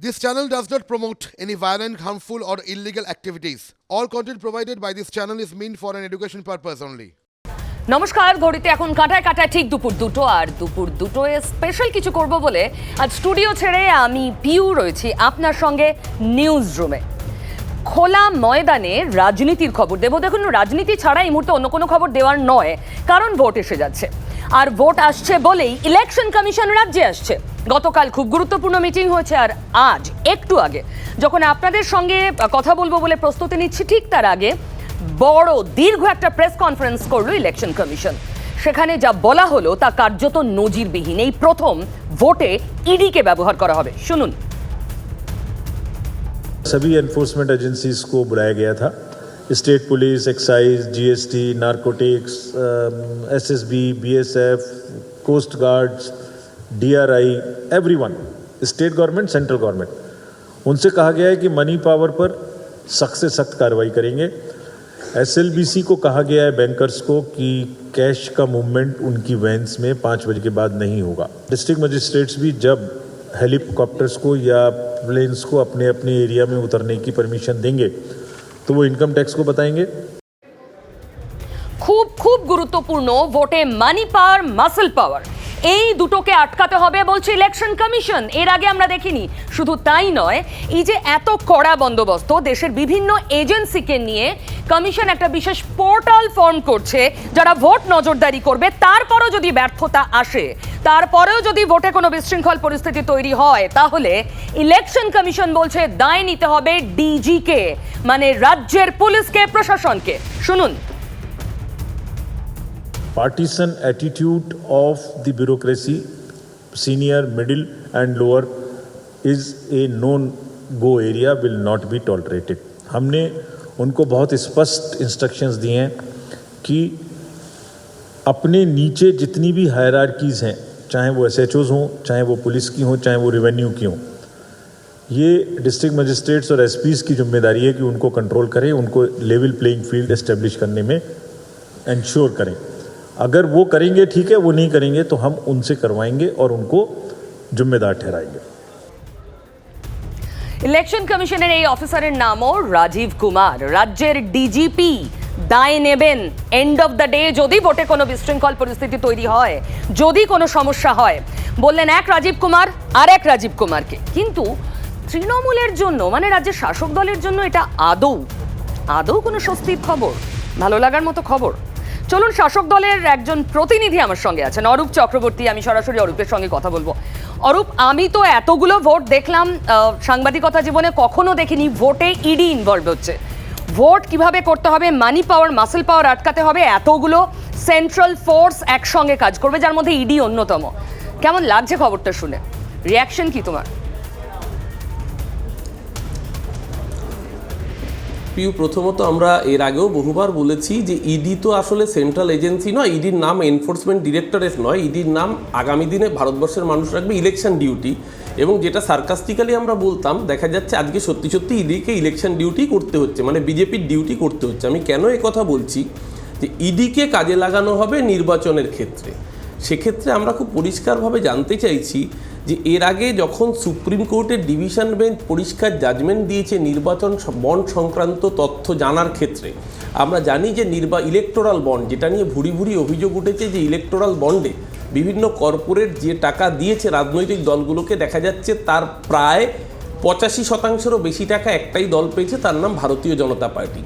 This channel does not promote any violent, harmful, or illegal activities. All content provided by this channel is meant for an education purpose only. নমস্কার ঘড়িতে এখন কাটায় কাটায় ঠিক দুপুর দুটো আর দুপুর দুটোয় স্পেশাল কিছু করব বলে আজ স্টুডিও ছেড়ে আমি পিউ রয়েছি আপনার সঙ্গে নিউজ রুমে খোলা ময়দানে রাজনীতির খবর দেবো। দেখুন, রাজনীতি ছাড়া এই মুহূর্তে অন্য কোনো খবর দেওয়ার নয়, কারণ ভোট এসে যাচ্ছে। আর ভোট আসছে বলেই ইলেকশন কমিশন রাজ্যে আসছে। গতকাল খুব গুরুত্বপূর্ণ মিটিং হয়েছে, আর আজ, একটু আগে। যখন আপনাদের সঙ্গে কথা বলব বলে প্রস্তুতি নিচ্ছি, ঠিক তার আগে বড়, দীর্ঘ একটা প্রেস কনফারেন্স করল ইলেকশন কমিশন সেখানে যা বলা হলো তা কার্যত নজিরবিহীন। এই প্রথম ভোটে ইডিকে ব্যবহার করা হবে। শুনুন। सभी एनफोर्समेंट एजेंसीज को बुलाया गया था। State police excise GST narcotics SSB BSF coast guards DRI everyone state government central government उनसे कहा गया है कि मनी पावर पर सख्त से सख्त कार्रवाई करेंगे। एसएलबीसी को कहा गया है बैंकर्स को कि कैश का मूवमेंट उनकी वैन्स में पाँच बजे के बाद नहीं होगा। डिस्ट्रिक्ट मजिस्ट्रेट्स भी जब हेलीकॉप्टर्स को या प्लेन्स को अपने अपने एरिया में उतरने की परमिशन देंगे तो वो इनकम टैक्स को बताएंगे খুব খুব গুরুত্বপূর্ণ ভোটে মানি পাওয়ার মাসেল পাওয়ার এই দুটোকে আটকাতে হবে বলছে ইলেকশন কমিশন এর আগে আমরা দেখিনি শুধু তাই নয় এই যে এত কড়া বন্দোবস্ত দেশের বিভিন্ন এজেন্সিকে নিয়ে কমিশন একটা বিশেষ পোর্টাল ফর্ম করছে যারা ভোট নজরদারি করবে তারপরও যদি ব্যর্থতা আসে তারপরেও যদি ভোটে কোনো বিশৃঙ্খল পরিস্থিতি তৈরি হয় তাহলে ইলেকশন কমিশন বলছে দায় নিতে হবে ডিজিকে মানে রাজ্যের পুলিশকে প্রশাসনকে শুনুন partisan attitude of the bureaucracy senior middle and lower is a known go area will not be tolerated हमने उनको बहुत स्पष्ट इंस्ट्रक्शंस दिए हैं कि अपने नीचे जितनी भी हायरार्कीज़ हैं चाहे वो एस हों चाहे वो पुलिस की हों चाहे वो रेवेन्यू की हों ये डिस्ट्रिक्ट मजिस्ट्रेट्स और एसपीज़ की जिम्मेदारी है कि उनको कंट्रोल करें उनको लेवल प्लेइंग फील्ड एस्टेब्लिश करने में इंश्योर करें अगर वो करेंगे ठीक है वो नहीं करेंगे तो हम उनसे करवाएंगे और उनको जिम्मेदार ठहराएंगे ইলেকশন কমিশনের এই অফিসারের নামও রাজীব কুমার রাজ্যের ডিজিপি দায় নেবেন। এন্ড অফ দ্য ডে যদি ভোটে কোনো বিশৃঙ্খল পরিস্থিতি তৈরি হয়, যদি কোনো সমস্যা হয়, বললেন এক রাজীব কুমার আর এক রাজীব কুমারকে। কিন্তু তৃণমূলের জন্য মানে রাজ্যের শাসক দলের জন্য এটা আদৌ আদৌ কোনো স্বস্তির খবর? ভালো লাগার মতো খবর? চলুন, শাসক দলের একজন প্রতিনিধি আমার সঙ্গে আছেন, অরূপ চক্রবর্তী। আমি সরাসরি অরূপের সঙ্গে কথা বলব। অরূপ, আমি তো এতগুলো ভোট দেখলাম সাংবাদিকতা জীবনে কখনো দেখিনি, ভোটে ইডি ইনভলভ হচ্ছে। ভোট কীভাবে করতে হবে মানি পাওয়ার মাসেল পাওয়ার আটকাতে হবে, এতগুলো সেন্ট্রাল ফোর্স একসঙ্গে কাজ করবে, যার মধ্যে ইডি অন্যতম। কেমন লাগছে খবরটা শুনে? রিয়াকশন কি তোমার? পিউ প্রথমত আমরা এর আগেও বহুবার বলেছি যে ইডি তো আসলে সেন্ট্রাল এজেন্সি নয় ইডির নাম এনফোর্সমেন্ট ডিরেক্টরেট নয় ইডির নাম আগামী দিনে ভারতবর্ষের মানুষ রাখবে ইলেকশন ডিউটি এবং যেটা সার্কাস্টিক্যালি আমরা বলতাম, দেখা যাচ্ছে আজকে সত্যি সত্যি ইডিকে ইলেকশন ডিউটি করতে হচ্ছে মানে বিজেপির ডিউটি করতে হচ্ছে। আমি কেন কথা বলছি? যে ইডিকে কাজে লাগানো হবে নির্বাচনের ক্ষেত্রে। সেক্ষেত্রে আমরা খুব পরিষ্কারভাবে জানতে চাইছি যে এর আগে যখন সুপ্রিম কোর্টের ডিভিশন বেঞ্চ পরিষ্কার জাজমেন্ট দিয়েছে নির্বাচন বন্ড সংক্রান্ত তথ্য জানার ক্ষেত্রে, আমরা জানি যে নির্বা ইলেকটোরাল বন্ড যেটা নিয়ে ভুরি ভুরি অভিযোগ উঠেছে যে ইলেকটোরাল বন্ডে বিভিন্ন কর্পোরেট যে টাকা দিয়েছে রাজনৈতিক দলগুলোকে, দেখা যাচ্ছে তার প্রায় পঁচাশি শতাংশেরও বেশি টাকা একটাই দল পেয়েছে, তার নাম ভারতীয় জনতা পার্টি।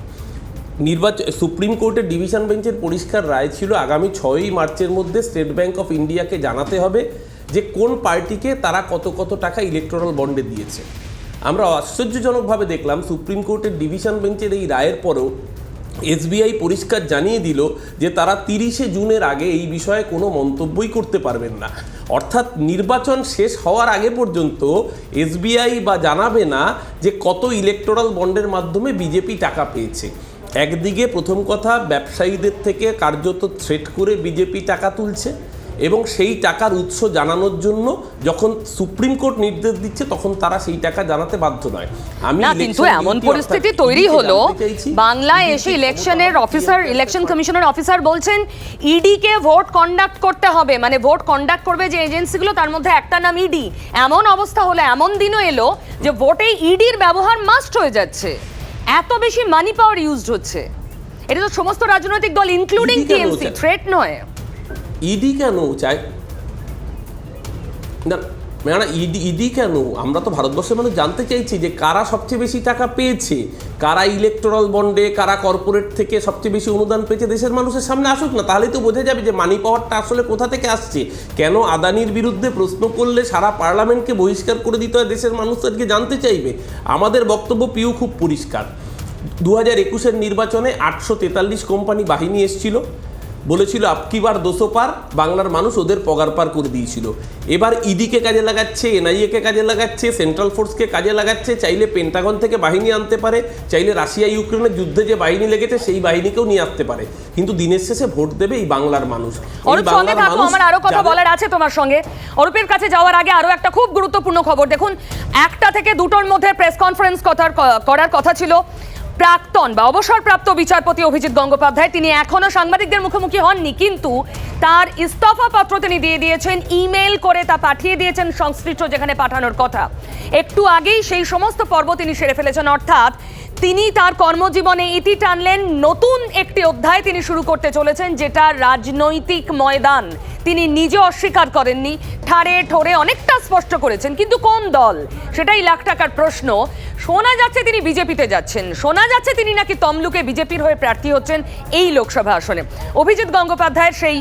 নির্বাচন সুপ্রিম কোর্টের ডিভিশন বেঞ্চের পরিষ্কার রায় ছিল আগামী ছয়ই মার্চের মধ্যে স্টেট ব্যাংক অফ ইন্ডিয়াকে জানাতে হবে যে কোন পার্টিকে তারা কত কত টাকা ইলেকট্রাল বন্ডে দিয়েছে। আমরা আশ্চর্যজনকভাবে দেখলাম, সুপ্রিম কোর্টের ডিভিশন বেঞ্চের এই রায়ের পরেও এসবিআই পরিষ্কার জানিয়ে দিল যে তারা তিরিশে জুনের আগে এই বিষয়ে কোনো মন্তব্যই করতে পারবেন না। অর্থাৎ নির্বাচন শেষ হওয়ার আগে পর্যন্ত এসবিআই বা জানাবে না যে কত ইলেকটোরাল বন্ডের মাধ্যমে বিজেপি টাকা পেয়েছে। একদিকে প্রথম কথা, ব্যবসায়ীদের থেকে কার্যত থ্রেট করে বিজেপি টাকা তুলছে। এবং সেই টাকার উৎস জানানোর জন্য যখন সুপ্রিম কোর্ট নির্দেশ দিচ্ছে তখন তারা সেই টাকা জানাতে বাধ্য নয়। আমি না কিন্তু এমন পরিস্থিতি তৈরি হলো বাংলায় এসে ইলেকশনের অফিসার ইলেকশন কমিশনের অফিসার বলছেন ইডি কে ভোট কন্ডাক্ট করতে হবে। মানে ভোট কন্ডাক্ট করবে যে এজেন্সিগুলো তার মধ্যে একটা নাম ইডি এমন অবস্থা হলো এমন দিনও এলো যে ভোটে ইডির ব্যবহার মাস্ট হয়ে যাচ্ছে। এত বেশি মানি পাওয়ার ইউজড হচ্ছে। এটা তো সমস্ত রাজনৈতিক দল ইনক্লুডিং টিএমসি থ্রেট নয়। ইডি কেন চাই? না মানে ইডি ইডি কেন? আমরা তো ভারতবর্ষের মানুষ জানতে চাইছি যে কারা সবচেয়ে বেশি টাকা পেয়েছে? কারা ইলেকটোরাল বন্ডে কারা কর্পোরেট থেকে সবচেয়ে বেশি অনুদান পেয়েছে? দেশের মানুষের সামনে আসুক না, তাহলেই তো বোঝা যাবে যে মানি পাওয়ারটা আসলে কোথা থেকে আসছে। কেন আদানির বিরুদ্ধে প্রশ্ন করলে সারা পার্লামেন্টকে বহিষ্কার করে দিতে হয় দেশের মানুষ আজকে জানতে চাইবে? আমাদের বক্তব্য পিউ খুব পরিষ্কার। দু হাজার একুশের নির্বাচনে আটশো তেতাল্লিশ কোম্পানি বাহিনী এসেছিল। বলেছিল আপকিবার দোষো পার বাংলার মানুষ ওদের পগার পার করে দিয়েছিল। এবার ইডিকে কাজে লাগাচ্ছে এনআইএকে কাজে লাগাচ্ছে সেন্ট্রাল ফোর্সকে কাজে লাগাচ্ছে চাইলে পেন্টাগন থেকে বাহিনী আনতে পারে চাইলে রাশিয়া ইউক্রেনের যুদ্ধে যে বাহিনী লেগেছে সেই বাহিনীকেও নিয়ে আসতে পারে। কিন্তু দিনের শেষে ভোট দেবে এই বাংলার মানুষ। আমার আরও কথা বলার আছে তোমার সঙ্গে। অরূপের কাছে যাওয়ার আগে আরও একটা খুব গুরুত্বপূর্ণ খবর। দেখুন একটা থেকে দুটোর মধ্যে প্রেস কনফারেন্স কথার করার কথা ছিল। প্রাক্তন বা অবসরপ্রাপ্ত বিচারপতি অভিজিৎ গঙ্গোপাধ্যায়, তিনি এখনও সাংবাদিকদের মুখোমুখি হননি, কিন্তু তার ইস্তফা পত্র তিনি দিয়ে দিয়েছেন ইমেল করে তা পাঠিয়ে দিয়েছেন সংশ্লিষ্ট যেখানে পাঠানোর কথা। একটু আগেই সেই সমস্ত পর্ব তিনি সেরে ফেলেছেন, অর্থাৎ তিনি তার কর্মজীবনে ইতি টানলেন। নতুন একটি অধ্যায় তিনি শুরু করতে চলেছেন, যেটা রাজনৈতিক ময়দান। তিনি নিজে অস্বীকার করেননি, ঠাড়ে ঠোরে অনেকটা স্পষ্ট করেছেন, কিন্তু কোন দল? সেটাই লাখ টাকার প্রশ্ন। শোনা যাচ্ছে তিনি বিজেপিতে যাচ্ছেন, শোনা যাচ্ছে তিনি নাকি তমলুকে বিজেপির হয়ে প্রার্থী হচ্ছেন এই লোকসভা আসনে। অভিজিৎ গঙ্গোপাধ্যায়ের সেই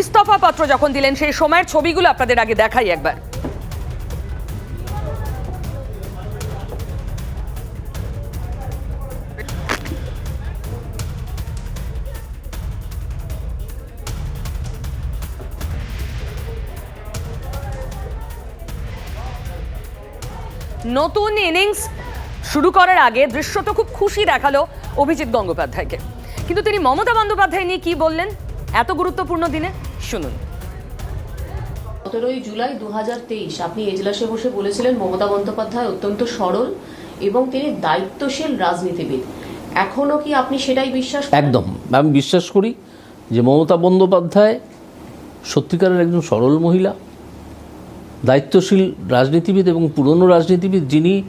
ইস্তফা পত্র যখন দিলেন, সেই সময়ের ছবিগুলো আপনাদের আগে দেখাই একবার। নতুন ইনিংস শুরু করার আগে দৃশ্য তো খুব খুশি দেখাল অভিজিৎ গঙ্গোপাধ্যায়কে। কিন্তু তিনি মমতা বন্দ্যোপাধ্যায় নিয়ে কি বললেন? এত গুরুত্বপূর্ণ দিনে শুনুন। সতেরোই জুলাই দু হাজার তেইশ আপনি এজলাসে বসে বলেছিলেন মমতা বন্দ্যোপাধ্যায় অত্যন্ত সরল এবং তিনি দায়িত্বশীল রাজনীতিবিদ। এখনও কি আপনি সেটাই বিশ্বাস একদম। আমি বিশ্বাস করি যে মমতা বন্দ্যোপাধ্যায় সত্যিকারের একজন সরল মহিলা। দায়িত্বশীল রাজনীতিবিদ এবং পুরনো রাজনীতিবিদ যিনি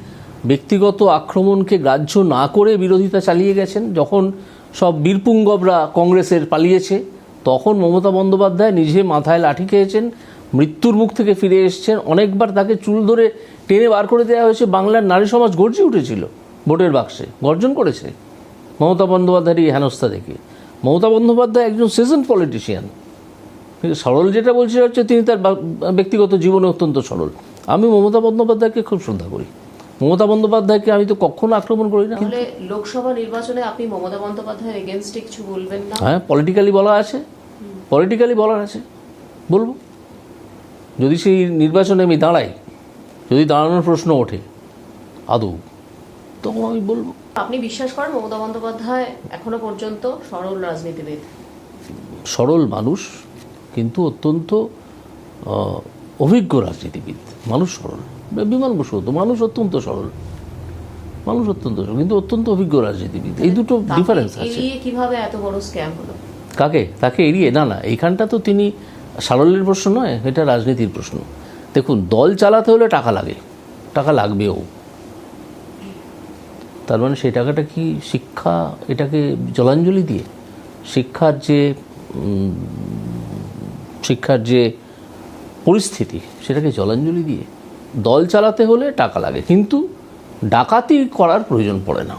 ব্যক্তিগত আক্রমণকে গ্রাহ্য না করে বিরোধিতা চালিয়ে গেছেন, যখন সব বীরপুঙ্গবরা কংগ্রেসের পালিয়েছে, তখন মমতা বন্দ্যোপাধ্যায় নিজে মাথায় লাঠি খেয়েছেন, মৃত্যুর মুখ থেকে ফিরে এসেছেন, অনেকবার তাকে চুল ধরে টেনে বার করে দেওয়া হয়েছে, বাংলার নারী সমাজ গর্জে উঠেছিল ভোটের বাক্সে, গর্জন করেছে। মমতা বন্দ্যোপাধ্যায়ের এই হেনস্থা দেখে। মমতা বন্দ্যোপাধ্যায় একজন সিজন পলিটিশিয়ান কিন্তু সরল যেটা বলছি হচ্ছে তিনি তার ব্যক্তিগত জীবনে অত্যন্ত সরল। আমি মমতা বন্দ্যোপাধ্যায়কে খুব শ্রদ্ধা করি। মমতা বন্দ্যোপাধ্যায়কে আমি তো কখনো আক্রমণ করি না। তাহলে লোকসভা নির্বাচনে আপনি মমতা বন্দ্যোপাধ্যায়ের এগেনস্টে কিছু বলবেন না? হ্যাঁ পলিটিক্যালি বলা আছে। পলিটিক্যালি বলার আছে। বলব। যদি সেই নির্বাচনে আমি দাঁড়াই যদি দাঁড়ানোর প্রশ্ন ওঠে আদৌ তখন আমি বলব। আপনি বিশ্বাস করেন মমতা বন্দ্যোপাধ্যায় এখনও পর্যন্ত সরল রাজনীতিবিদ? সরল মানুষ কিন্তু অত্যন্ত অভিজ্ঞ রাজনীতিবিদ। মানুষ সরল। বিমান বসু হতো। মানুষ অত্যন্ত সরল। মানুষ অত্যন্ত সরল কিন্তু অত্যন্ত অভিজ্ঞ রাজনীতিবিদ। এই দুটো ডিফারেন্স আছে। কীভাবে এত বড় স্ক্যাম হলো? কাকে? তাকে এড়িয়ে? না না এইখানটা তো তিনি সারল্যের প্রশ্ন নয় এটা রাজনীতির প্রশ্ন। দেখুন দল চালাতে হলে টাকা লাগে। টাকা লাগবেও। তার মানে সেই টাকাটা কি শিক্ষা এটাকে জলাঞ্জলি দিয়ে? শিক্ষার যে শিক্ষার যে পরিস্থিতি, সেটাকে জলাঞ্জলি দিয়ে দল চালাতে হলে টাকা লাগে, কিন্তু ডাকাতি করার প্রয়োজন পড়ে না।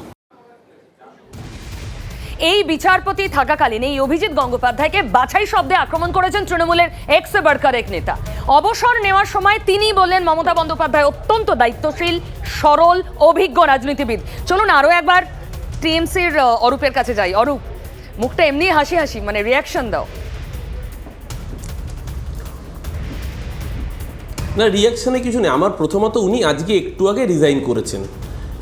এই বিচারপতি থাকাকালীন এই অভিজিৎ গঙ্গোপাধ্যায়কে বাছাই শব্দে আক্রমণ করেছেন তৃণমূলের এক্স বার্কার এক নেতা। অবসর নেওয়ার সময় তিনি বললেন, মমতা বন্দ্যোপাধ্যায় অত্যন্ত দায়িত্বশীল, সরল, অভিজ্ঞ রাজনীতিবিদ। চলুন আরও একবার টিএমসির অরূপের কাছে যাই। অরূপ, মুখটা এমনি হাসি হাসি মানে রিয়াকশন দাও। না রিয়াকশনে কিছু নেই। আমার প্রথমত উনি আজকে একটু আগে রিজাইন করেছেন।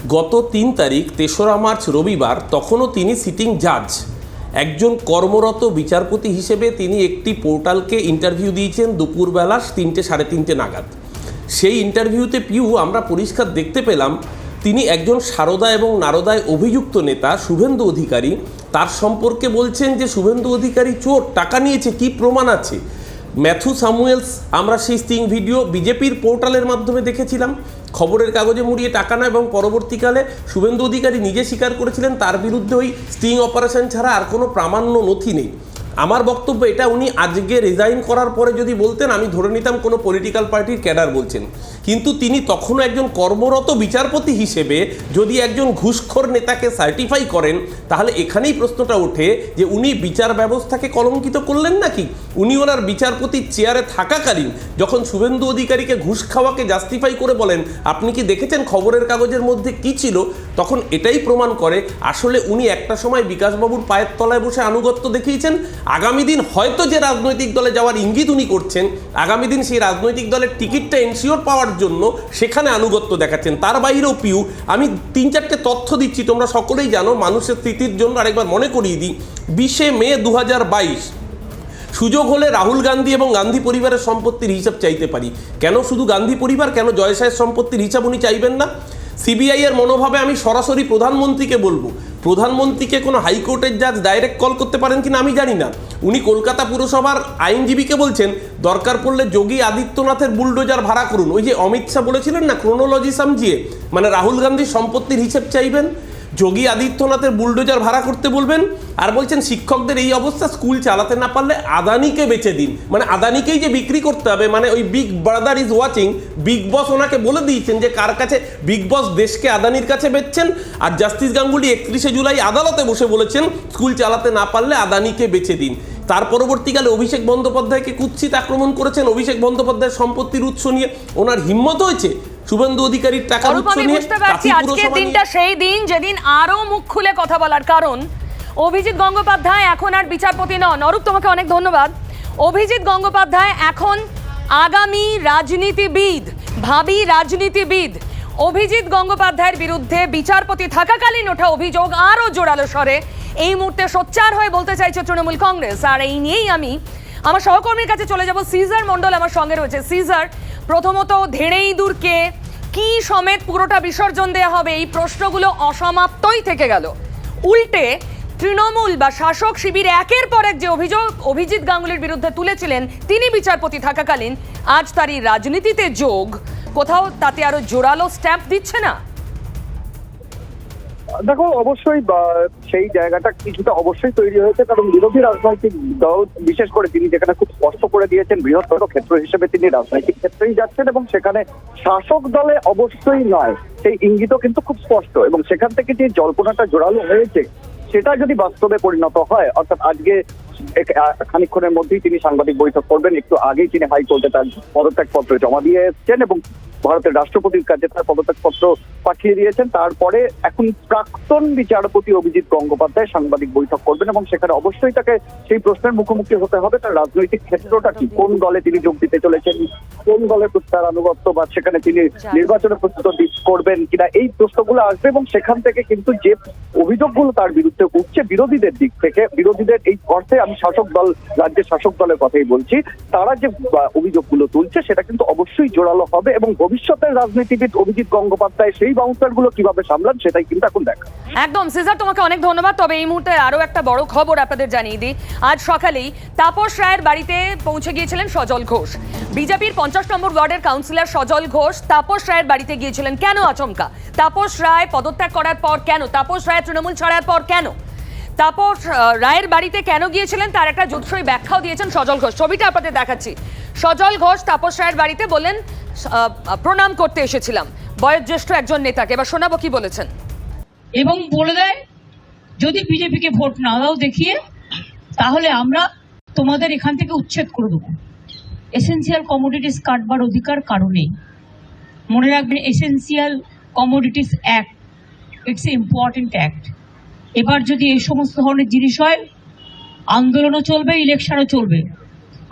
গত তিন তারিখ, তেসরা মার্চ, রবিবার, তখনও তিনি সিটিং জাজ একজন কর্মরত বিচারপতি হিসেবে তিনি একটি পোর্টালকে ইন্টারভিউ দিয়েছেন দুপুরবেলা তিনটে, সাড়ে তিনটে নাগাদ। সেই ইন্টারভিউতে পিউ আমরা পরিষ্কার দেখতে পেলাম, তিনি একজন সারদা এবং নারদায় অভিযুক্ত নেতা, শুভেন্দু অধিকারী। তার সম্পর্কে বলছেন যে, শুভেন্দু অধিকারী চোর, টাকা নিয়েছে, কি প্রমাণ আছে? ম্যাথু সামুয়েলস আমরা সেই স্টিং ভিডিও বিজেপির পোর্টালের মাধ্যমে দেখেছিলাম। খবরের কাগজে মুড়িয়ে টাকা নেয় এবং পরবর্তীকালে শুভেন্দু অধিকারী নিজে স্বীকার করেছিলেন, তার বিরুদ্ধে ওই স্টিং অপারেশন ছাড়া আর কোনো প্রামাণ্য নথি নেই। আমার বক্তব্য এটা, উনি আজকে রিজাইন করার পরে যদি বলতেন, আমি ধরে নিতাম কোনো পলিটিক্যাল পার্টির ক্যাডার বলছেন। কিন্তু তিনি তখনও একজন কর্মরত বিচারপতি হিসেবে যদি একজন ঘুষখোর নেতাকে সার্টিফাই করেন, তাহলে এখানেই প্রশ্নটা ওঠে যে উনি বিচার ব্যবস্থাকে কলঙ্কিত করলেন নাকি? উনি ওনার বিচারপতির চেয়ারে থাকাকালীন যখন শুভেন্দু অধিকারীকে ঘুষ খাওয়াকে জাস্টিফাই করে বলেন, আপনি কি দেখেছেন খবরের কাগজের মধ্যে কি ছিল? তখন এটাই প্রমাণ করে আসলে উনি একটা সময় বিকাশবাবুর পায়ের তলায় বসে আনুগত্য দেখিয়েছেন। আগামী দিন হয়তো যে রাজনৈতিক দলে যাওয়ার ইঙ্গিত উনি করছেন, আগামী দিন সেই রাজনৈতিক দলের টিকিটটা এনশিওর পাওয়ার জন্য সেখানে আনুগত্য দেখাচ্ছেন। তার বাইরেও পিউ, আমি তিন চারটে তথ্য দিচ্ছি, তোমরা সকলেই জানো, মানুষের স্মৃতির জন্য আরেকবার মনে করিয়ে দিই। বিশে মে দু হাজার বাইশ, সুযোগ হলে রাহুল গান্ধী এবং গান্ধী পরিবারের সম্পত্তির হিসাব চাইতে পারি। কেন শুধু গান্ধী পরিবার, কেন জয়সায়ের সম্পত্তির হিসাব উনি চাইবেন না? সিবিআই এর মনোভাবে আমি সরাসরি প্রধানমন্ত্রীকে বলব প্রধানমন্ত্রীকে কোনো হাইকোর্টের জাজ ডাইরেক্ট কল করতে পারেন কিনা আমি জানি না। উনি কলকাতা পুরসভার আইনজীবীকে বলছেন, দরকার পড়লে যোগী আদিত্যনাথের বুলডোজার ভাড়া করুন। ওই যে অমিত শাহ বলেছিলেন না ক্রোনোলজি সামজিয়ে মানে রাহুল গান্ধীর সম্পত্তির হিসেব চাইবেন? যোগী আদিত্যনাথের বুলডোজার ভাড়া করতে বলবেন? আর বলছেন, শিক্ষকদের এই অবস্থা স্কুল চালাতে না পারলে আদানিকে বেচে দিন। মানে আদানিকেই যে বিক্রি করতে হবে মানে ওই big brother is watching, big boss ওনাকে বলে দিয়েছেন যে কার কাছে বিগ বস দেশকে আদানির কাছে বেচছেন। আর জাস্টিস গাঙ্গুলি একত্রিশে জুলাই আদালতে বসে বলেছেন, স্কুল চালাতে না পারলে আদানিকে বেচে দিন। তার পরবর্তীকালে অভিষেক বন্দ্যোপাধ্যায়কে কুৎসিত আক্রমণ করেছেন। অভিষেক বন্দ্যোপাধ্যায়ের সম্পত্তির উৎস নিয়ে ওনার হিম্মত হয়েছে? শুভেন্দু অধিকারীর পারছি আজকের দিনটা সেই দিন যেদিন আরও মুখ খুলে কথা বলার কারণ। অভিজিৎ গঙ্গোপাধ্যায় এখন আর বিচারপতি নন। অরূপ তোমাকে অনেক ধন্যবাদ। অভিজিৎ গঙ্গোপাধ্যায় এখন আগামী রাজনীতিবিদ ভাবি রাজনীতিবিদ। অভিজিৎ গঙ্গোপাধ্যায়ের বিরুদ্ধে বিচারপতি থাকাকালীন ওঠা অভিযোগ আরও জোরালো স্বরে। এই মুহূর্তে সোচ্চার হয়ে বলতে চাইছে তৃণমূল কংগ্রেস। আর এই নিয়েই আমি আমার সহকর্মীর কাছে চলে যাব। সিজার মণ্ডল আমার সঙ্গে রয়েছে। সিজার প্রথমত ধেড়ে ইঁদুরকে কি সমেত পুরোটা বিসর্জন দেওয়া হবে? এই প্রশ্নগুলো অসমাপ্তই থেকে গেল। উল্টে তৃণমূল বা শাসক শিবির একের পর এক যে অভিযোগ অভিজিৎ গাঙ্গুলির বিরুদ্ধে তুলেছিলেন, তিনি বিচারপতি থাকাকালীন আজ তারই রাজনীতিতে যোগ। কোথাও তাতে আরও জোরালো স্ট্যাম্প দিচ্ছে না? দেখো, অবশ্যই সেই জায়গাটা কিছুটা অবশ্যই তৈরি হয়েছে, কারণ বিরোধী রাজনৈতিক দল, বিশেষ করে তিনি যেখানে খুব স্পষ্ট করে দিয়েছেন, বৃহত্তর ক্ষেত্র হিসেবে তিনি রাজনৈতিক ক্ষেত্রেই যাচ্ছেন, এবং সেখানে শাসক দলে অবশ্যই নয়, সেই ইঙ্গিতও কিন্তু খুব স্পষ্ট, এবং সেখান থেকে যে জল্পনাটা জোরালো হয়েছে, সেটা যদি বাস্তবে পরিণত হয়, অর্থাৎ আজকে খানিকক্ষণের মধ্যেই তিনি সাংবাদিক বৈঠক করবেন, একটু আগেই তিনি হাইকোর্টে তার পদত্যাগপত্র জমা দিয়ে এসছেন, এবং ভারতের রাষ্ট্রপতির কাছে তার পদত্যাগপত্র পাঠিয়ে দিয়েছেন। তারপরে এখন প্রাক্তন বিচারপতি অভিজিৎ গঙ্গোপাধ্যায় সাংবাদিক বৈঠক করবেন এবং সেখানে অবশ্যই তাকে সেই প্রশ্নের মুখোমুখি হতে হবে। তার রাজনৈতিক ক্ষেত্রটা কি কোন দলে তিনি যোগ দিতে চলেছেন কোন দলে তার আনুগত্য বা সেখানে তিনি নির্বাচনে প্রস্তুতি করবেন কিনা এই প্রশ্নগুলো আসবে এবং সেখান থেকে কিন্তু যে অভিযোগগুলো তার বিরুদ্ধে উঠছে বিরোধীদের দিক থেকে বিরোধীদের এই অর্থে আমি শাসক দল রাজ্যের শাসক দলের কথাই বলছি তারা যে অভিযোগগুলো তুলছে সেটা কিন্তু অবশ্যই জোরালো হবে এবং ভবিষ্যতের রাজনীতিবিদ অভিজিৎ গঙ্গোপাধ্যায় সেই বাউন্সারগুলো কীভাবে সামলান সেটাই কিন্তু এখন দেখা। একদম, সিজার, তোমাকে অনেক ধন্যবাদ। তবে এই মুহূর্তে আরও একটা বড় খবর আপনাদের জানিয়ে দিই। আজ সকালেই তাপস রায়ের বাড়িতে পৌঁছে গিয়েছিলেন সজল ঘোষ। বিজেপির পঞ্চাশ নম্বর ওয়ার্ডের কাউন্সিলর সজল ঘোষ তাপস রায়ের বাড়িতে গিয়েছিলেন। কেন আচমকা? তাপস রায় পদত্যাগ করার পর কেন? তাপস রায় তৃণমূল ছাড়ার পর কেন? আহ, রায়ের বাড়িতে কেন গিয়েছিলেন তার একটা জুৎসই ব্যাখ্যাও দিয়েছেন সজল ঘোষ। ছবিটা আপনাদের দেখাচ্ছি। সজল ঘোষ তাপস রায়ের বাড়িতে বলেন প্রণাম করতে এসেছিলাম। বয়োজ্যেষ্ঠ একজন নেতাকে। এবার শোনাবো কি বলেছেন। এবং বলে দেয় যদি বিজেপিকে ভোট না দাও দেখিয়ে তাহলে আমরা তোমাদের এখান থেকে উচ্ছেদ করে দেবো। এসেন্সিয়াল কমোডিটিস কাটবার অধিকার কারণেই মনে রাখবেন essential commodities act it's a important act এবার যদি এই সমস্ত ধরনের জিনিস হয়, আন্দোলনও চলবে ইলেকশনও চলবে।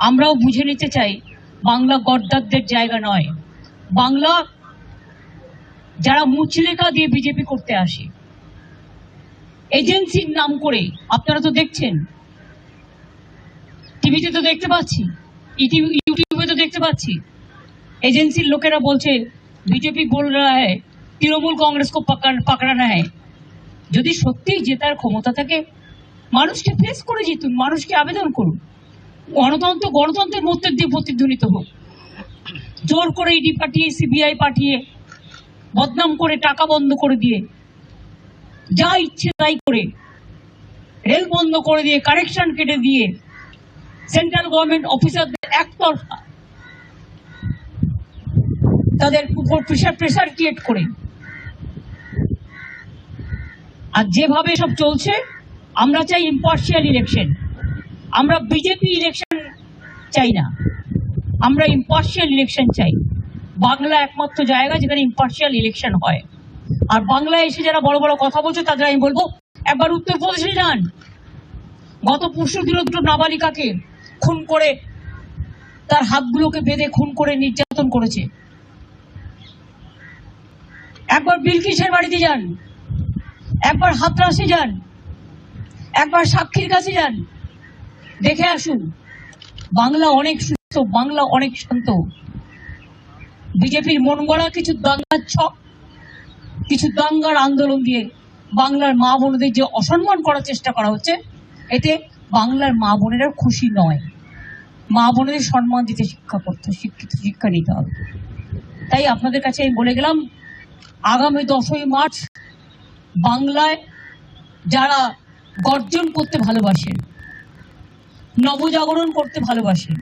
আমরাও বুঝে নিতে চাই, বাংলা গদ্দারদের জায়গা নয়। বাংলা যারা মুচলেকা দিয়ে বিজেপি করতে আসে। এজেন্সির নাম করে, আপনারা তো দেখছেন। টিভিতে তো দেখতে পাচ্ছি, ইউটিউবে তো দেখতে পাচ্ছি। এজেন্সির লোকেরা বলছে, বিজেপি বলরা হ্যাঁ তৃণমূল কংগ্রেস কো পাকড়ানা হ্যাঁ যদি সত্যিই জেতার ক্ষমতা থাকে, মানুষকে ফেস করে জিতুন, মানুষকে আবেদন করুন। গণতন্ত্র, গণতন্ত্রের মধ্যে দিয়ে প্রতিধ্বনিত হোক। জোর করে ইডি পাঠিয়ে, সিবিআই পাঠিয়ে, বদনাম করে, টাকা বন্ধ করে দিয়ে, যা ইচ্ছে তাই করে, রেল বন্ধ করে দিয়ে কারেকশন কেটে দিয়ে সেন্ট্রাল গভর্নমেন্ট অফিসারদের একতরফা তাদের উপর প্রেশার প্রেশার ক্রিয়েট করে। আর যেভাবে সব চলছে, আমরা চাই ইম্পার্শিয়াল ইলেকশন আমরা বিজেপি ইলেকশন চাই না। আমরা ইম্পার্শিয়াল ইলেকশন চাই। বাংলা একমাত্র জায়গা যেখানে ইম্পার্শিয়াল ইলেকশন হয়। আর বাংলায় এসে যারা বড় বড় কথা বলছে, তাদের আমি বলব, একবার উত্তরপ্রদেশে যান। গত পরশু দিন দুটো নাবালিকাকে খুন করে, তার হাতগুলোকে বেঁধে খুন করে নির্যাতন করেছে। একবার বিলকিসের বাড়িতে যান। একবার হাতরাসে যান। একবার সাক্ষীর কাছে যান। দেখে আসুন, বাংলা অনেক সুস্থ, বাংলা অনেক শান্ত। বিজেপির মন গড়া কিছু দাঙ্গার ছক, কিছু দাঙ্গার আন্দোলন দিয়ে বাংলার মা বোনদের যে অসম্মান করার চেষ্টা করা হচ্ছে, এতে বাংলার মা বোনেরা খুশি নয়। মা বোনেদের সম্মান দিতে শিক্ষা করতে, শিক্ষিত শিক্ষা নিতে হবে। তাই আপনাদের কাছে আমি বলে গেলাম, আগামী দশই মার্চ বাংলায় যারা গর্জন করতে ভালোবাসেন নবজাগরণ করতে ভালোবাসেন